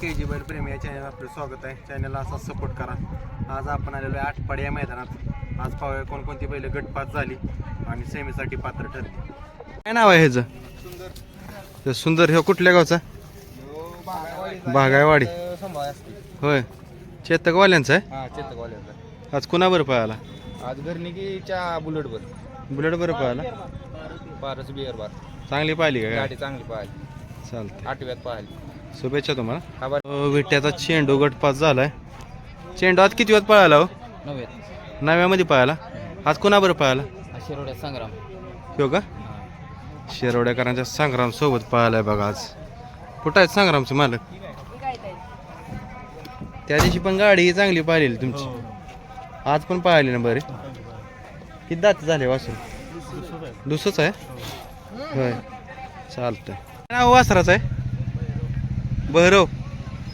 के जी बैल प्रेमी या चॅनल आपलं स्वागत आहे. चॅनलला असा सपोर्ट करा. आज आपण आलेलो आहे आठपाडी या मैदानात. आज पाहूया कोणकोणती बैल गटपात झाली आणि सेमीसाठी पात्र ठरली. काय नाव आहे ह्याचं? ते सुंदर हे कुठल्या गावचा? बागायवाडी होय. चेतकवाल्यांचा आहे? हा चेतकवाल्याचा. आज कुणाबरोबर पळाला? आज बुलेटवर. बुलेट बरं पळाला? बारच बिअर बार चांगली पाहिली का गाडी चांगली पाहिली चालते आठव्यात पाहिली शुभेच्छा तुम्हाला. हा विट्याचा चेंडू गटपास झालाय. चेंडू आज किती वेळात पळाला हो? नव्यात नव्यामध्ये पळाला. आज कुणाबरोबर पळाला? शिरोड्यात संग्राम. हो का? शिरोड्याकरांच्या संग्राम सोबत पळालाय बघा आज. कुठं आहेत संग्रामचे मालक? त्या दिवशी पण गाडी ही चांगली पाहिलेली तुमची. आज पण पाहिली ना बरे. किती दात झाले वासून दुसरंच आहे? होय. चालतंय. नाव वासराच आहे? भैरव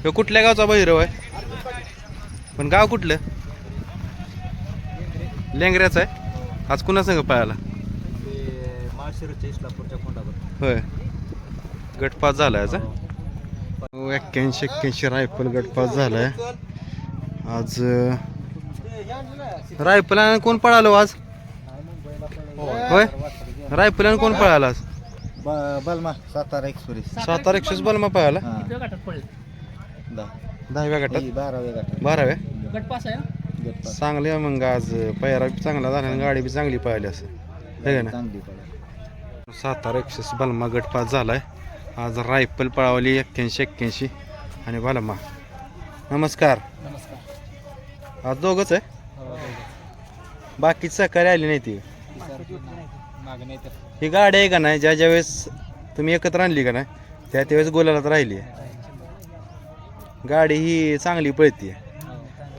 ह्यो कुठल्या गावचा भैरव आहे? पण गाव कुठलं? लेंगऱ्याचं आहे? आज कुणा संघ पाहायला? होय. गटपास झाला याचा हो, एक्क्याऐंशी एक्क्याऐंशी रायफल गटपास झालाय. आज अं, रायफलानं कोण पळालो हो आज? होय? रायफलानं कोण पळाला आज? बलमा सातारा एक्सप्रेस. सातारा एकशेच बलमा. पळाला दहा दहाव्या गटात बाराव्या बाराव्या? गटपास चांगले आहे मग आज पैरा बी चांगला झाला आणि गाडी बी चांगली पळाली असं. है ना चांगली सातारा एकशेस बलमा गटपास झालाय. आज रायफल पळावली एक्क्याऐंशी एक्क्याऐंशी. आणि बलमा नमस्कार. नमस्कार. आज दोघच आहे? बाकी सहकारी आली नाही ती. तर. ही गाडी आहे का नाही? ज्या ज्या वेळेस तुम्ही एकत्र आणली का नाही त्या त्यावेळेस गोलालाच राहिली गाडी ही चांगली पळती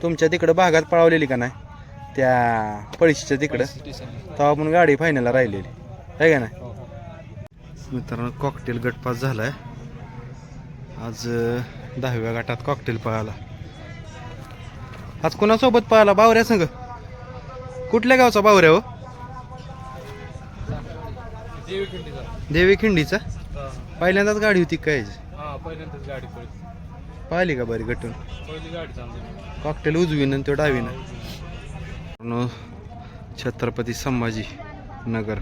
तुमच्या तिकडं भागात पळवलेली का नाही? त्या पळशीच्या तिकडं. तेव्हा पण गाडी फायनलला राहिलेली. आहे का नाही? मित्रांनो कॉकटेल गटपास झालाय. आज दहाव्या गटात कॉकटेल पळाला. आज कोणासोबत पळाला? बावऱ्या संग कुठल्या गावचा बावऱ्या हो? देवी खिंडीचा पहिल्यांदाच गाडी होती काय हा पहिल्यांदाच गाडी पाहिली का बरी गटून पहिली गाडी चांगली. कॉकटेल उजवीन तो डावीनं. छत्रपती संभाजी नगर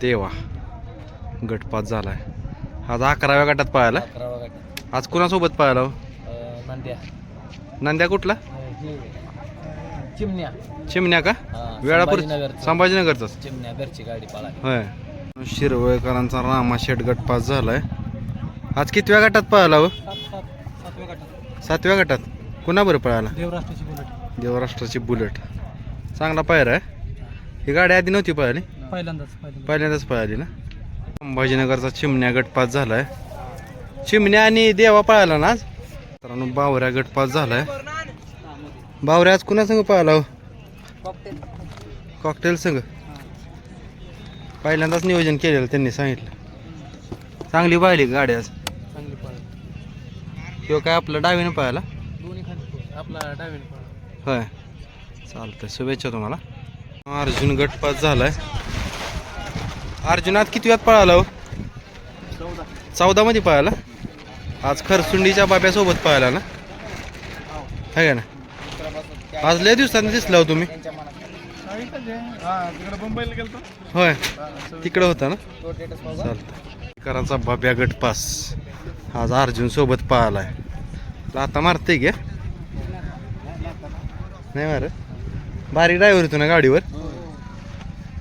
देवा. गटपात झालाय. आज अकराव्या गटात पळाला? गाडी आज कुणासोबत पळाला हो? नंद्या. नांद्या कुठला? चिमण्या. चिमण्या का? वेळापूर संभाजीनगरचं. संभाजीनगरचाच? चिमण्या घरची गाडी होय. शिरवळकरांचा रामा शेट गट पास झालाय. आज कितव्या गटात पळाला हो? सातव्या गटात. कुणाबरोबर पळाला? देवराष्ट्राची बुलेट. देवराष्ट्राची बुलेट. चांगला पायरा आहे. ही गाडी आधी नव्हती पळाली? पहिल्यांदाच पहिल्यांदा पहिल्यांदाच पळाली ना? संभाजीनगरचा चिमण्या गटपास झालाय. चिमण्या आणि देवा पळाला ना आज? मित्रांनो बावऱ्या गटपास झालाय. बावऱ्या आज कुणा संग पळाला हो कॉकटेल संघ पहिल्यांदाच नियोजन केलेलं त्यांनी सांगितलं. चांगली पाहिली गाडी आज? चांगली पळा किंवा काय आपलं डावीनं दोन्ही खाली आपला डावीन होय. चालतंय शुभेच्छा तुम्हाला. अर्जुन गटपास झालाय. अर्जुन आज किती वेळात पळाला हो? चौदा. चौदा मध्ये पळाला? आज खरसुंडीच्या बाब्यासोबत पळाला ना? आहे का ना? आज लय दिवसांनी दिसला हो तुम्ही. हा मुंबईला होय. तिकडं होता ना? चालतं कराचा बाब्या गटपास आज अर्जुन सोबत पळालाय आता मारते घ्या नाही मार बारीक ड्रायव्हर होतो ना गाडीवर?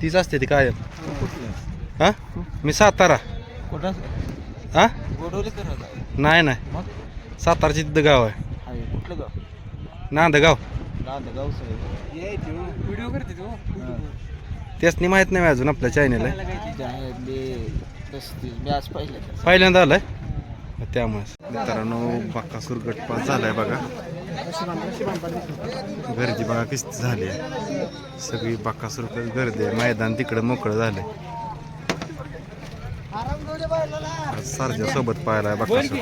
तीच असते ती कायम. हा? मी सातारा. कुठं हा? नाही नाही. सातारची तिथं गाव आहे. कुठलं गाव? नांदगाव नाही व्हिडिओ करते त्यासनी माहीत नाही अजून आपल्या चॅनेल आहे पहिल्यांदा आलाय? त्यामुळे मित्रांनो बाकासूर गटपास झालाय बघा. गर्दी बघा किस्त झाली आहे. सगळी बाकासूर गर्दी आहे. मैदान तिकडं मोकळं झालंय. आज सारख्या सोबत पाहायला बाकासूर